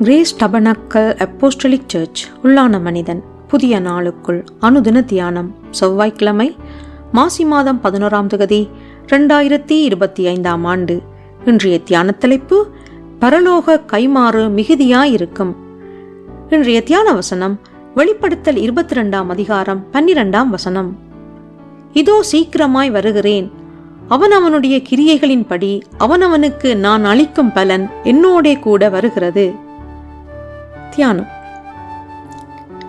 Grace tabernacle apostolic search உள்ளான மனிதன். புதிய நாளுக்குள் அனுதின தியானம். செவ்வாய்க்கிழமை மாசி மாதம் பதினோராம் தொகுதி ரெண்டாயிரத்தி இருபத்தி ஐந்தாம் ஆண்டு. இன்றைய தியான தலைப்பு பரலோக கைமாறு மிகுதியாயிருக்கும். இன்றைய தியான வசனம் வெளிப்படுத்தல் இருபத்தி ரெண்டாம் அதிகாரம் பன்னிரெண்டாம் வசனம். இதோ சீக்கிரமாய் வருகிறேன். அவனவனுடைய கிரியைகளின்படி அவனவனுக்கு நான் அளிக்கும் பலன் என்னோடே கூட வருகிறது. தியானம்.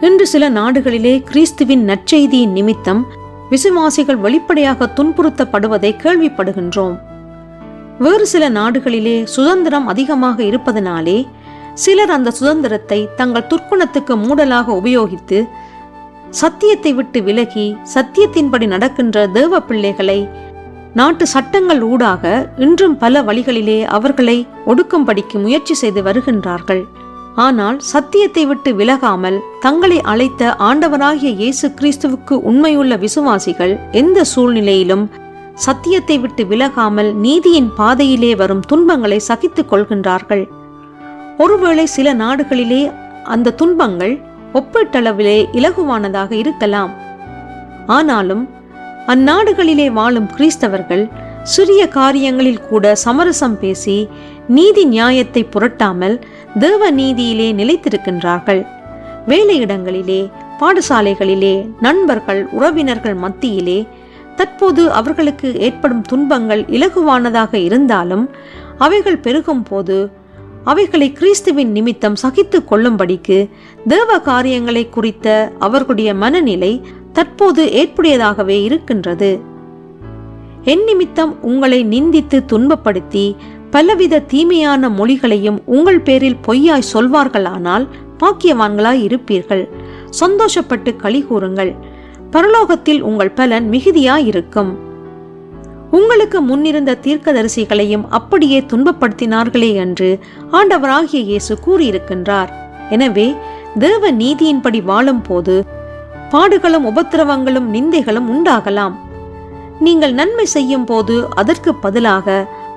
இன்று சில நாடுகளிலே கிறிஸ்துவின் நற்செய்தியின் நிமித்தம் விசுவாசிகள் வெளிப்படையாக துன்புறுத்தப்படுவதை கேள்விப்படுகின்றோம். வேறு சில நாடுகளிலே சுதந்திரம் அதிகமாக இருப்பதனாலே சிலர் அந்த சுதந்திரத்தை தங்கள் துர்க்குணத்துக்கு மூடலாக உபயோகித்து சத்தியத்தை விட்டு விலகி சத்தியத்தின்படி நடக்கின்ற தேவ பிள்ளைகளை நாட்டு சட்டங்கள் ஊடாக இன்றும் பல வழிகளிலே அவர்களை ஒடுக்கும்படிக்கு முயற்சி செய்து வருகின்றார்கள். ஆனால் சத்தியத்தை விட்டு விலகாமல் தங்களை அழைத்த ஆண்டவராகிய இயேசு கிறிஸ்துவுக்கு உண்மையுள்ள விசுவாசிகள் எந்த சூழ்நிலையிலும் சத்தியத்தை விட்டு விலகாமல் நீதியின் பாதையிலே வரும் துன்பங்களை சகித்துக் கொள்கின்றார்கள். ஒருவேளை சில நாடுகளிலே அந்த துன்பங்கள் ஒப்பீட்டளவிலே இலகுவானதாக இருக்கலாம். ஆனாலும் அந்நாடுகளிலே வாழும் கிறிஸ்தவர்கள் சிறிய காரியங்களில் கூட சமரசம் பேசி நீதி நியாயத்தை புரட்டாமல் தேவ நீதியிலே நிலைத்திருக்கின்றார்கள். வேலையிடங்களிலே பாடசாலைகளிலே நண்பர்கள் உறவினர்கள் மத்தியிலே தற்போது அவர்களுக்கு ஏற்படும் துன்பங்கள் இலகுவானதாக இருந்தாலும் அவைகள் பெருகும் போது அவைகளை கிறிஸ்துவின் நிமித்தம் சகித்து கொள்ளும்படிக்கு தேவ காரியங்களை குறித்த அவர்களுடைய மனநிலை தற்போது ஏற்புடையதாகவே இருக்கின்றது. என் நிமித்தம் உங்களை நிந்தித்து துன்பப்படுத்தி பலவித தீமையான மொழிகளையும் உங்கள் பேரில் பொய்யாய் சொல்வார்களானால் பாக்கியவான்களாய் இருப்பீர்கள். சந்தோஷப்பட்டு களி கூறுங்கள். பரலோகத்தில் உங்கள் பலன் மிகுதியாயிருக்கும். உங்களுக்கு முன்னிருந்த தீர்க்கதரிசிகளையும் அப்படியே துன்பப்படுத்தினார்களே என்று ஆண்டவராகிய இயேசு கூறியிருக்கின்றார். எனவே தேவ நீதியின்படி வாழும் போது பாடுகளும் உபத்திரவங்களும் நிந்தைகளும் உண்டாகலாம். நீங்கள் நன்மை செய்யும் போது அதற்கு பதிலாக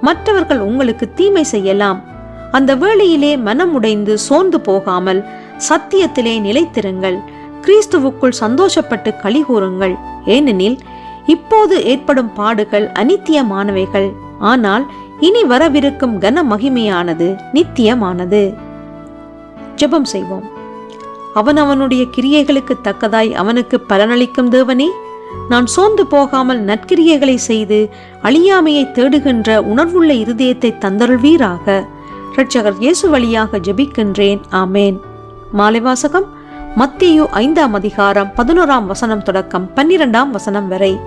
மற்றவர்கள் உங்களுக்கு தீமை செய்யலாம். அந்த வேளையிலே மனம் உடைந்து சோர்ந்து போகாமல் சத்தியத்திலே நிலைத்திருங்கள். கிறிஸ்துவுக்குள் சந்தோஷப்பட்டு களி கூறுங்கள். ஏனெனில் இப்போது ஏற்படும் பாடுகள் அனித்தியமானவைகள் ஆனால் இனி வரவிருக்கும் கன மகிமையானது நித்தியமானது. ஜெபம் செய்வோம். அவன் அவனுடைய கிரியைகளுக்கு தக்கதாய் அவனுக்கு பலனளிக்கும் தேவனே நான் சோர்ந்து போகாமல் நற்கிரியைகளை செய்து அழியாமையை தேடுகின்ற உணர்வுள்ள இருதயத்தை தந்தருள்வீராக. இரட்சகர் இயேசு வழியாக ஜெபிக்கின்றேன். ஆமேன். மாலைவாசகம் மத்தியு ஐந்தாம் அதிகாரம் பதினோராம் வசனம் தொடக்கம் பன்னிரெண்டாம் வசனம் வரை.